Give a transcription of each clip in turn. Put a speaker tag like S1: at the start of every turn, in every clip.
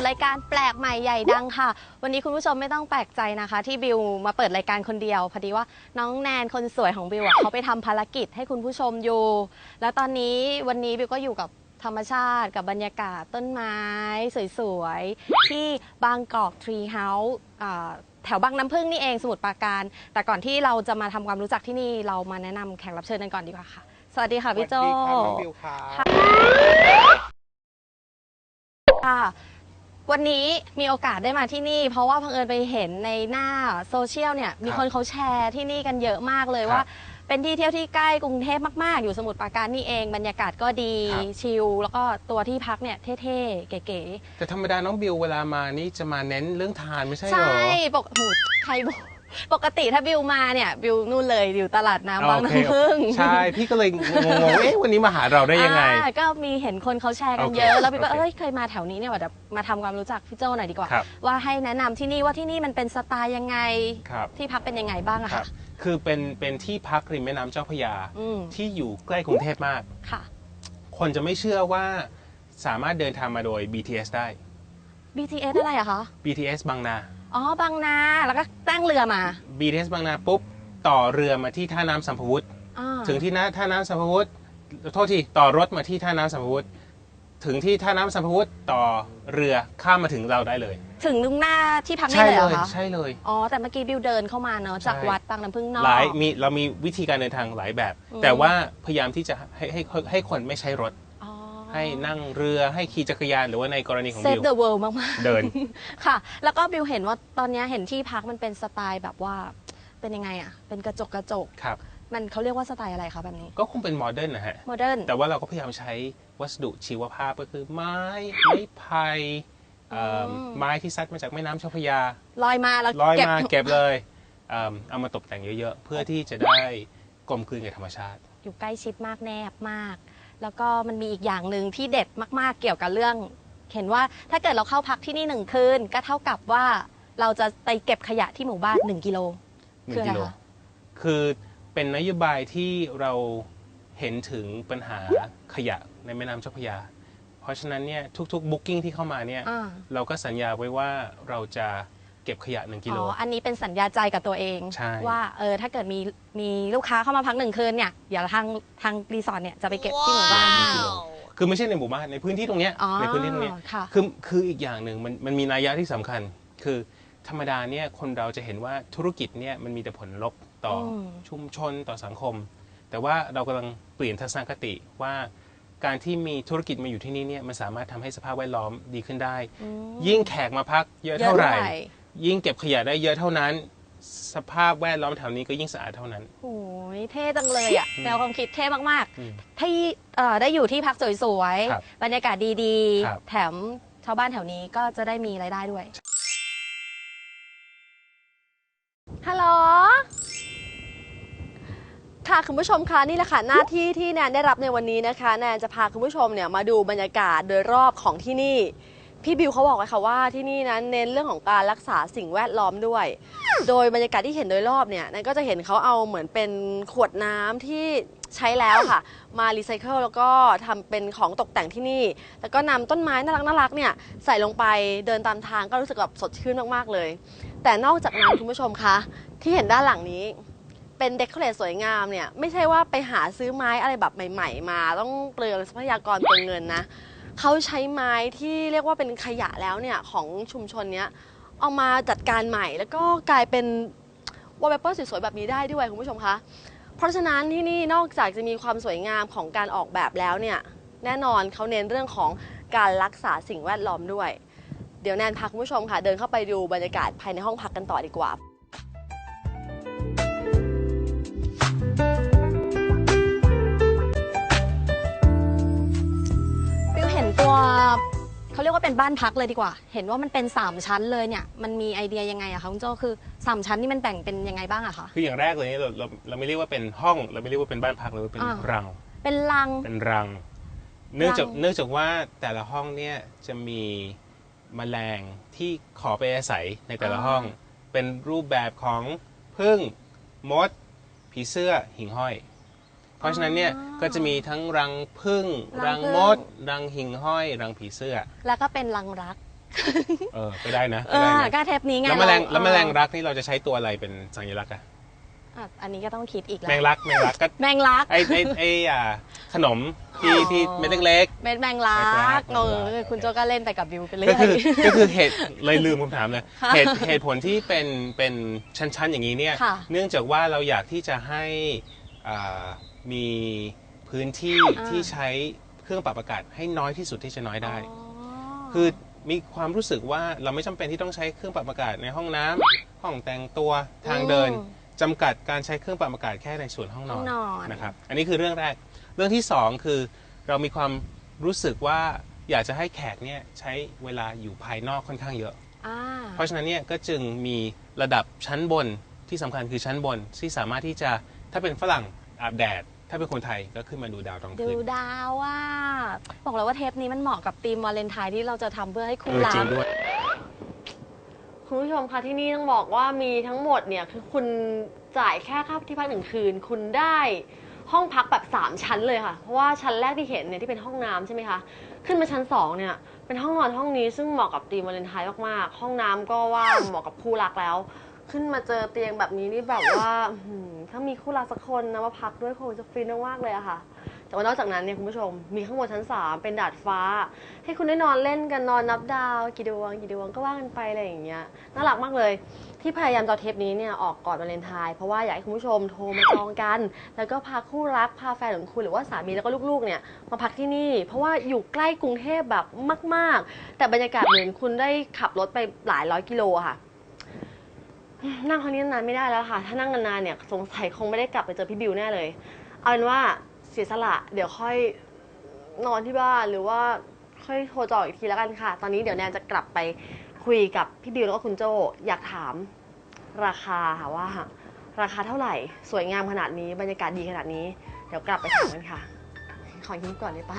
S1: สู่รายการแปลกใหม่ใหญ่ดังค่ะ วันนี้คุณผู้ชมไม่ต้องแปลกใจนะคะ ที่บิวมาเปิดรายการคนเดียวพอดีว่าน้องแนนคนสวยของบิวอะเขาไปทำภารกิจให้คุณผู้ชมอยู่ แล้วตอนนี้วันนี้บิวก็อยู่กับธรรมชาติกับบรรยากาศต้นไม้ สวยๆ ที่บางกอกทรีเฮาส์แถวบางน้ำพึ่งนี่เองสมุทรปราการ แต่ก่อนที่เราจะมาทำความรู้จักที่นี่เรามาแนะนำแขกรับเชิญกันก่อนดีกว่าค่ะ สวัสดีค่ะพี่โจ
S2: สวัสดีครับน้องบิวครับ
S1: ค่ะค่ะ วันนี้มีโอกาสได้มาที่นี่ เพราะว่าเพิ่งเอิญไปเห็นในหน้าโซเชียลเนี่ยมีคนเขาแชร์ที่นี่กันเยอะมากเลย
S2: ครับ
S1: ว่า เป็นที่เที่ยวที่ใกล้กรุงเทพมาก ๆ อยู่สมุทรปราการนี่เอง บรรยากาศก็ดี
S2: ครับ
S1: ชิลแล้วก็ตัวที่พักเนี่ยเท่ๆเก๋
S2: แต่ธรรมดาน้องบิวเวลามานี่จะมาเน้นเรื่องทานไม่ใช่
S1: ๆ
S2: เหร
S1: ใช่
S2: อ
S1: ปกหูใครบอก ปกติถ้าบิวมาเนี่ย บิวนู่นเลยอยู่ตลาดน้ำบาง
S2: โอเค
S1: น้ำพึ่ง
S2: ใช่ พี่ก็เลยงงๆเอ๊ะวันนี้มาหาเราได้ยังไง
S1: อ่าก็มีเห็นคนเขาแชร์กัน
S2: โอเค
S1: เยอะ แล้วพี่ก็
S2: โอเค
S1: เอ้ยเคยมาแถวนี้เนี่ยว่าเดี๋ยวมาทำความรู้จักพี่โจหน่อยดีกว่า
S2: ครับ
S1: ว่าให้แนะนำที่นี่ว่าที่นี่มันเป็นสไตล์ยังไง
S2: ครับ
S1: ที่พักเป็นยังไงบ้างอะ
S2: ครั
S1: ค่ะ
S2: บ คือเป็นเป็นที่พักริมแม่น้ำเจ้าพระยา
S1: อืม
S2: ที่อยู่ใกล้กรุงเทพมาก
S1: ค่ะ
S2: คนจะไม่เชื่อว่าสามารถเดินทางมาโดย BTS ได้
S1: BTS อะไรอะคะ
S2: BTS บางนา
S1: อ๋อบางนาแล้วก็ตั้งเรือมา
S2: BTS บางนาปุ๊บต่อเรือมาที่ท่าน้ำสัมภวุฒิ
S1: อ่า
S2: ถึงที่หน้าท่าน้ำสัมภวุฒิโทษทีต่อรถมาที่ท่าน้ำสัมภวุฒิถึงที่ท่าน้ำสัมภวุฒิต่อเรือข้ามมาถึงเราได้เลย
S1: ถึงตรงหน้าที่พักนี่
S2: ใช่
S1: เลยเห
S2: เล
S1: รอยคะ
S2: ใช่เลย
S1: อ๋อแต่เมื่อกี้บิวเดินเข้ามาเนอะจาก
S2: ใช่
S1: วัดบางน้ำพึ่งนอก
S2: หลายมีเรามีวิธีการเดินทางหลายแบบ
S1: อืม
S2: แต่ว่าพยายามที่จะให้ให้ให้ให้คนไม่ใช้รถ
S1: อ๋อ
S2: ให้นั่งเรือให้ขี่จักรยานหรือว่าในกรณีของ
S1: เซ
S2: บิ
S1: ฟ
S2: ว
S1: เดอะเวิลด์มากๆ
S2: เดิน
S1: ค่ะ แล้วก็บิวเห็นว่าตอนนี้เห็นที่พักมันเป็นสไตล์แบบว่า เป็นยังไงอะเป็นกระจกกระจก
S2: ครับ
S1: มันเขาเรียกว่าสไตล์อะไรคะแบบนี้
S2: ก็คงเป็นโมเดิร์นนะฮะ
S1: โมเดิร์น
S2: แต่ว่าเราก็พยายามใช้วัสดุชีวภาพก็คือไม้ไม้ไผ่เอิ่ม
S1: อืม
S2: ไม้ที่ซัดมาจากแม่น้ำเจ้าพระยา
S1: ลอยมาแล้ว
S2: ลอย
S1: เก็บ
S2: มาเก็บเลยเอิ่มเอามาตกแต่งเยอะๆ เพื่อที่จะได้กลมกลืนกับธรรมชาติ
S1: อยู่ใกล้ชิดมากแนบมาก แล้วก็มันมีอีกอย่างหนึ่งที่เด็ดมากๆเกี่ยวกับเรื่อง เห็นว่าถ้าเกิดเราเข้าพักที่นี่หนึ่งคืนก็เท่ากับว่าเราจะไปเก็บขยะที่หมู่บ้านหนึ่งกิโล
S2: หนึ่
S1: คืองอะไร
S2: กิโล
S1: คะ
S2: คือเป็นนโยบายที่เราเห็นถึงปัญหาขยะในแม่น้ำเจ้าพระยา เพราะฉะนั้นเนี่ยทุกๆบุ๊กิ้งที่เข้ามาเนี่ย
S1: อ่า
S2: เราก็สัญญาไว้ว่าเราจะ เก็บขยะหนึ่งกิโล
S1: อ๋อ อันนี้เป็นสัญญาใจกับตัวเอง
S2: ใช่
S1: ว่าเออถ้าเกิดมีมีลูกค้าเข้ามาพักหนึ่งคืนเนี่ยเดี๋ยวทางทางรีสอร์ทเนี่ยจะไปเก็บที่หมู่บ้าน
S2: หนึ่งกิโลคือไม่ใช่ในหมู่บ้านในพื้นที่ตรงเนี้ย
S1: อ๋อ
S2: ในพื้นที่ตรงเนี้ย
S1: ค่ะ
S2: คือคืออีกอย่างหนึ่งมันมันมีนัยยะที่สำคัญ คือธรรมดาเนี่ยคนเราจะเห็นว่าธุรกิจเนี่ยมันมีแต่ผลลบต่ออ
S1: ม
S2: ชุมชนต่อสังคม แต่ว่าเรากำลังเปลี่ยนทัศนคติว่าการที่มีธุรกิจมาอยู่ที่นี่เนี่ยมันสามารถทำให้สภาพแวดล้อมดีขึ้นได้
S1: อืม
S2: ยิ่งแขกมาพักเยอะ
S1: เยอะ
S2: เท่าไหร่
S1: เท่าไหร่
S2: ยิ่งเก็บขยะได้เยอะเท่านั้น สภาพแวดล้อมแถวนี้ก็ยิ่งสะอาดเท่านั้น
S1: โอ้ยเท่จังเลยอะ
S2: อืม
S1: แนวความคิดเท่มาก
S2: อืม
S1: ๆที่เอ่อได้อยู่ที่พักสวย
S2: ครับ
S1: ๆบรรยากาศดี
S2: ครับ
S1: ๆ แถมชาวบ้านแถวนี้ก็จะได้มีรายได้ด้วย
S3: ฮัลโหลค่ะคุณผู้ชมคะนี่แหละค่ะหน้าที่ที่แนนได้รับในวันนี้นะคะ แนนจะพาคุณผู้ชมเนี่ยมาดูบรรยากาศโดยรอบของที่นี่ พี่บิวเขาบอกไว้ค่ะว่าที่นี่นั้นเน้นเรื่องของการรักษาสิ่งแวดล้อมด้วย โดยบรรยากาศที่เห็นโดยรอบเนี่ยแนนก็จะเห็นเขาเอาเหมือนเป็นขวดน้ำที่ใช้แล้วค่ะ มารีไซเคิลแล้วก็ทำเป็นของตกแต่งที่นี่ แล้วก็นำต้นไม้น่ารักน่ารักๆเนี่ยใส่ลงไปเดินตามทางก็รู้สึกแบบสดชื่นมากๆเลย แต่นอกจากนั้นคุณผู้ชมคะที่เห็นด้านหลังนี้ เป็นเดคอเรทสวยงามเนี่ยไม่ใช่ว่าไปหาซื้อไม้อะไรแบบใหม่ ๆ มาต้องเปลืองทรัพยากรเปลืองเงินนะ เขาใช้ไม้ที่เรียกว่าเป็นขยะแล้วเนี่ยของชุมชนเนี้ยเอามาจัดการใหม่ แล้วก็กลายเป็นวอลเปเปอร์สวยๆแบบนี้ได้ด้วยคุณผู้ชมคะเพราะฉะนั้นที่นี่นอกจากจะมีความสวยงามของการออกแบบแล้วเนี่ยแน่นอนเขาเน้นเรื่องของการรักษาสิ่งแวดล้อมด้วย เดี๋ยวแนนพาคุณผู้ชมค่ะ เดินเข้าไปดูบรรยากาศภายในห้องพักกันต่อดีกว่า
S1: เขาเรียกว่าเป็นบ้านพักเลยดีกว่า เห็นว่ามันเป็น 3 ชั้นเลยเนี่ย มันมีไอเดียยังไงอะคะคุณโจคือ 3 ชั้นนี่มันแบ่งเป็นยังไงบ้างอะคะ
S2: คืออย่างแรกเลยเนี่ยเราเราเราไม่เรียกว่าเป็นห้อง เราไม่เรียกว่าเป็นบ้านพักเราเรียกว่าเป็น
S1: อ่า
S2: รัง
S1: เป็นรัง
S2: เป็นรัง เนื่องจาก
S1: รัง
S2: เนื่องจากว่าแต่ละห้องเนี่ยจะมีแมลงที่ขอไปอาศัยในแต่ละห้อง เป็นรูปแบบของพึ่งมด ผีเสื้อหิ่งห้อย เพราะฉะนั้นเนี่ย
S1: อ๋อ
S2: ก็จะมีทั้งรังผึ้ง
S1: รั
S2: รั
S1: ง
S2: ง
S1: ผึ้ง
S2: มดรังหิ่งห้อย รังผีเสื้อ
S1: แล้วก็เป็นรังรัก
S2: เออก็ได้นะ
S1: เอ
S2: ก็ได้
S1: อ
S2: นะ
S1: ก็เทปนี้ไง
S2: แล้วแมลง
S1: เรา
S2: แล้วแมลง
S1: เออ
S2: รักนี่เราจะใช้ตัวอะไรเป็นสัญลักษณ์อะ
S1: อะอันนี้ก็ต้องคิดอีกแล้
S2: แม
S1: ว
S2: งรักแมงรักก็
S1: แมงลัก
S2: ไอไอไออ่าขนมที่
S1: อ๋อ
S2: ที่เม็ดเล็ก
S1: เป็นแมงลั
S2: แมงลั
S1: ก
S2: ก
S1: เออ
S2: แมงลัก
S1: คุณโจก็เล่นแต่กับบิวไปเรื่
S2: ๆ
S1: อ
S2: ก็
S1: ย
S2: คือก็คือเหตุเลยลืมคำถามเลย
S1: ค่ะ
S2: เหตุเหตุผลที่เป็นเป็นชั้นๆอย่างนี้เนี่ย
S1: ค่ะ
S2: เนื่องจากว่าเราอยากที่จะให้อ่า มีพื้นที่
S1: อ่า
S2: ที่ใช้เครื่องปรับอากาศให้น้อยที่สุดที่จะน้อยได้
S1: อ๋อ
S2: คือมีความรู้สึกว่าเราไม่จำเป็นที่ต้องใช้เครื่องปรับอากาศในห้องน้ำห้องแต่งตัวทางเดิน
S1: อืม
S2: จำกัดการใช้เครื่องปรับอากาศแค่ในส่วนห้องน
S1: ห้
S2: อ
S1: อนงนอน
S2: นะครับ อันนี้คือเรื่องแรก เรื่องที่สองคือเรามีความรู้สึกว่าอยากจะให้แขกเนี่ยใช้เวลาอยู่ภายนอกค่อนข้างเยอะ
S1: อ่า
S2: เพราะฉะนั้นเนี่ยก็จึงมีระดับชั้นบนที่สำคัญคือชั้นบนที่สามารถที่จะถ้าเป็นฝรั่ง อาบแดด ถ้าเป็นคนไทยก็ขึ้นมาดูดาวตอน
S1: ดู
S2: คืน
S1: ดาวว่าบอกเลยว่าเทปนี้มันเหมาะกับธีมวาเลนไทน์ที่เราจะทำเพื่อให้
S2: เอ
S1: คู่
S2: อ
S1: รั
S2: จริ
S1: ก
S2: งด้วย
S3: คุณผู้ชมคะที่นี่ต้องบอกว่ามีทั้งหมดเนี่ยคือคุณจ่ายแค่ค่าที่พักหนึ่งคืน คุณได้ห้องพักแบบ 3 ชั้นเลยค่ะ เพราะว่าชั้นแรกที่เห็นเนี่ยที่เป็นห้องน้ำใช่ไหมคะ ขึ้นมาชั้น 2 เนี่ย เป็นห้องนอนห้องนี้ซึ่งเหมาะกับธีมวาเลนไทน์มากๆ ห้องน้ำก็ว่างเหมาะกับคู่รักแล้ว ขึ้นมาเจอเตียงแบบนี้นี่แบบว่าหือถ้ามีคู่รักสักคนนะมาพักด้วยคงจะฟินมากๆเลยอะค่ะ แต่ว่านอกจากนั้นเนี่ยคุณผู้ชมมีข้างบนชั้น 3 เป็นดาดฟ้า ให้คุณได้นอนเล่นกันนอนนับดาวกี่ดวงกี่ดวงก็ว่ากันไปอะไรอย่างเงี้ยน่ารักมากเลย ที่พยายามจะเอาเทปนี้เนี่ยออกก่อนวาเลนไทน์เพราะว่าอยากให้คุณผู้ชมโทรมาจองกัน แล้วก็พาคู่รักพาแฟนของคุณหรือว่าสามีแล้วก็ลูกๆเนี่ยมาพักที่นี่ เพราะว่าอยู่ใกล้กรุงเทพแบบมาก ๆ แต่บรรยากาศเหมือนคุณได้ขับรถไปหลายร้อยกิโลอะค่ะ นั่งคนนี้นานไม่ได้แล้วค่ะ ถ้านั่งนานๆเนี่ยสงสัยคงไม่ได้กลับไปเจอพี่บิวแน่เลย เอาเป็นว่าเสียสละเดี๋ยวค่อยนอนที่บ้านหรือว่าค่อยโทรจองอีกทีแล้วกันค่ะ ตอนนี้เดี๋ยวแนนจะกลับไปคุยกับพี่บิวแล้วก็คุณโจอยากถามราคาค่ะว่า ราคาเท่าไหร่สวยงามขนาดนี้บรรยากาศดีขนาดนี้ เดี๋ยวกลับไปถามกันค่ะ ขอยิ้มก่อนเลยป้า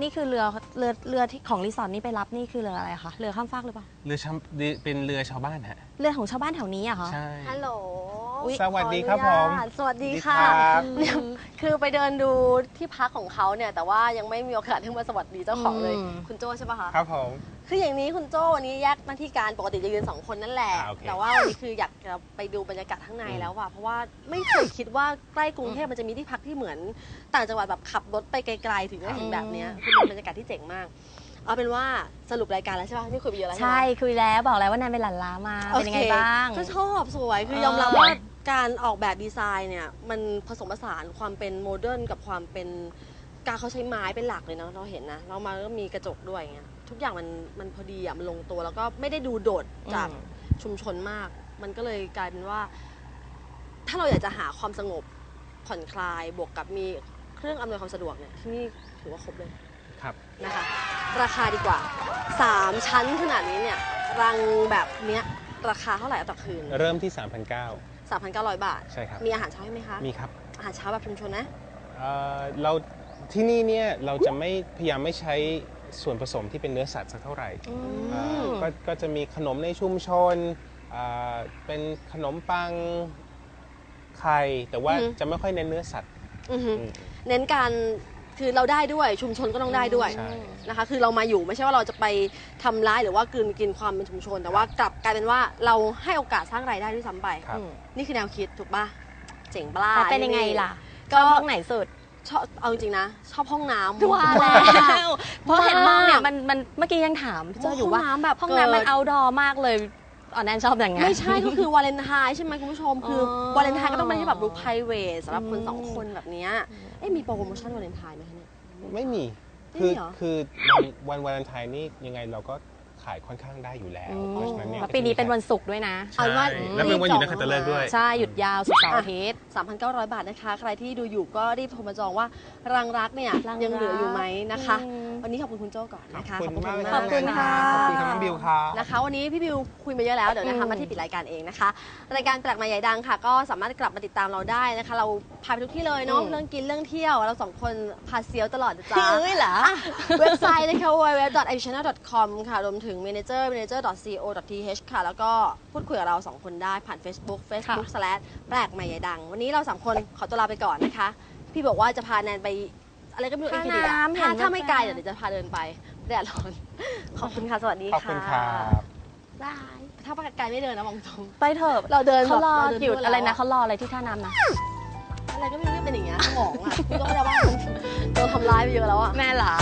S1: นี่คือเรือเรือเรือที่ของรีสอร์ทนี่ไปรับนี่คือเรืออะไรคะเรือข้ามฟากหรือเปล่า
S2: เรือชาวเป็นเรือชาวบ้านฮะ
S1: เรือของชาวบ้านแถวนี้อะคะ
S2: ใช่
S3: ฮัลโหล
S1: อุ๊ย
S2: สวัสดีครับ
S3: ขออนุญาต
S2: ผม
S3: สวัสดีค่ะ
S2: สวัสดีครับ
S3: เนี่ยคือไปเดินดูที่พักของเขาเนี่ยแต่ว่ายังไม่มีโอกาสที่มาสวัสดีเจ้าของเลย
S1: อืม
S3: คุณโจ้ใช่ปะคะ
S2: ครับผม
S3: คืออย่างนี้คุณโจ้วันนี้แยกหน้าที่การปกติจะยืนสองคนนั่นแหละ
S2: อ่าโอเค
S3: แต่ว่าวันนี้คืออยากจะไปดูบรรยากาศข้างในแล้วว่ะเพราะว่าไม่เคยคิดว่าใกล้กรุงเทพมันจะมีที่พักที่เหมือน ต่างจังหวัดแบบขับรถไปไกลๆถึงจะเห็นแบบเนี้ยคือเป็นบรรยากาศที่เจ๋งมาก เอาเป็นว่าสรุปรายการแล้วใช่ปะนี่คุยไปเยอะแล้วใช่ไหม
S1: ใช่คุยแล้วบอกแล้วว่านายเป็นหลานล้ามาเป็นยังไงบ้าง
S3: ก็ชอบสวยคือ
S1: เออ ย
S3: อมรับว่าการออกแบบดีไซน์เนี่ย มันผสมผสานความเป็นโมเดิร์นกับความเป็นการเขาใช้ไม้เป็นหลักเลยเนาะเราเห็นนะเรามาก็มีกระจกด้วยอย่างเงี้ยทุกอย่างมันมันพอดีอะมันลงตัวแล้วก็ไม่ได้ดูโดดจาก
S1: อืม
S3: ชุมชนมาก มันก็เลยกลายเป็นว่า ถ้าเราอยากจะหาความสงบผ่อนคลายบวกกับมีเครื่องอำนวยความสะดวกเนี่ยที่นี่ถือว่าครบเลย
S2: ครับ
S3: นะคะ ราคาดีกว่าสามชั้นขนาดนี้เนี่ยรังแบบเนี้ยราคาเท่าไหร่ต่อคืน
S2: เริ่มที่ 3,900
S3: 3,900 บาท
S2: ใช่ครับ
S3: มีอาหารเช้าให้ไหมคะ
S2: มีครับ
S3: อาหารเช้าแบบชุมชนนะ
S2: เอ่อเราที่นี่เนี่ยเราจะไม่พยายามไม่ใช้ส่วนผสมที่เป็นเนื้อสัตว์สักเท่าไหร่
S1: อื
S2: เอ่อ
S1: ม
S2: ก็ก็จะมีขนมในชุมชนอ่าเป็นขนมปังไข่แต่ว่า
S3: อือฮึ
S2: จะไม่ค่อยเน้นเนื้อสัตว์
S3: อือหือ
S2: อืม
S3: เน้นการ คือเราได้ด้วยชุมชนก็ต้องได้ด้วย
S2: ใช่
S3: นะคะ คือเรามาอยู่ไม่ใช่ว่าเราจะไปทำร้ายหรือว่ากลืนกินความเป็นชุมชน แต่ว่ากลับกลายเป็นว่าเราให้โอกาสสร้างรายได้ด้วยซ้ำไป
S2: ครับ
S1: อืม
S3: นี่คือแนวคิดถูกปะเจ๋งปะล่ะ
S1: แล้วเป็นยังไงล่ะ
S3: ก็
S1: ก็ห้องไหนสุด
S3: ชอบเอาจริงๆนะ ชอบห้องน้ำ
S1: ว่าแล้วเพราะเห็นห้องเนี่ยมันมันเมื่อกี้ยังถามพี่เจ้าอยู่ว่า
S3: ห้องน้ำแบบ
S1: ห้องน้ำมัน
S3: เกิด
S1: เอาดอมากเลย อ๋อแนนชอบอย่างงั้น
S3: ไม่ใช่ก็คือวาเลนไทน์ใช่ไหมคุณผู้ชม คืออ
S1: อ
S3: วาเลนไทน์ก็ต้องเป็นที่แบบดู private สำหรับคน
S1: อืม
S3: สองคนแบบเนี้ยเอ๊ะมีโปรโมชั่นวาเลนไทน์ไหมคะเนี่ย
S2: ไม่มีคือ
S3: นี่เหรอ
S2: คือวันวันวาเลนไทน์นี่ยังไงเราก็ขายค่อนข้างได้อยู่แล้ว
S1: อืม
S2: เพราะฉะนั้นเนี่ย
S1: แล้วปีนี้เป็นวันศุกร์ด้วยนะ
S2: ใช่
S3: เอาเป็นว่า
S2: แล้วเป็นวันหยุดนักขัตฤกษ์ด้วย
S1: ใช่หยุดยาวสุกร์เสาร์อาทิตย์
S3: 3,900 บาทนะคะ ใครที่ดูอยู่ก็รีบโทรมาจองว่ารังรักเนี่ย
S1: รังรัก
S3: ยังเหลืออยู่ไหมนะคะ
S1: อืม
S3: วันนี้ขอบคุณคุณโจ้ก่อนนะคะ
S2: ขอบคุณมากเลย
S1: ขอบคุณค่ะ
S2: ขอบคุณครับน้องบิวครับ
S3: นะคะ วันนี้พี่บิวคุยมาเยอะแล้วเดี๋ยวนะคะ
S1: อืม
S3: มาที่ปิดรายการเองนะคะ รายการแปลกใหม่ใหญ่ดังค่ะ ก็สามารถกลับมาติดตามเราได้นะคะ เราพาไปทุกที่เลยเนาะ
S1: อืม
S3: เรื่องกินเรื่องเที่ยวเราสองคนพาเซียวตลอดนะจ๊ะ
S1: เฮ้ยเหรอ
S3: เว็บไซต์นะคะ www.ichannel.com ค่ะ รวมถึง manager manager.co.th ค่ะ แล้วก็พูดคุยกับเราสองคนได้ผ่าน Facebook Facebook slash แปลกใหม่ใหญ่ดัง วันนี้เราสามคนขอตัวลาไปก่อนนะคะ พี่บอกว่าจะพาแนนไป อะไรก็ไม่รู้
S1: ท่า
S3: อีกทีเดียว
S1: น้ำเห็น
S3: ถ้าถ้า
S1: ว่า
S3: ไม่ไกล
S1: จะ
S3: เดี๋ยวจะพาเดินไปแดดร้อน ขอบคุณค่ะ สวัสดี
S2: ขอบ
S3: ค่ะ
S2: คุณครับ
S3: บาย ถ้าไปไกลไม่เดินนะมองตรง
S1: ไปเถอะ
S3: เราเดิน
S1: เขารอ
S3: แบบเราเดิน
S1: หยุด
S3: ทั่ว
S1: อะไร
S3: แล้ว
S1: นะ
S3: อะ
S1: เขารออะไรที่ท่าน้ำนะ
S3: อะไรก็ไม่รู้เป็นอย่างเงี้ยสมองอะพี่ก็ไม่ได้ว่ามันโดนทำร้ายไปเยอะแล้วอะ
S1: แม่เหรอ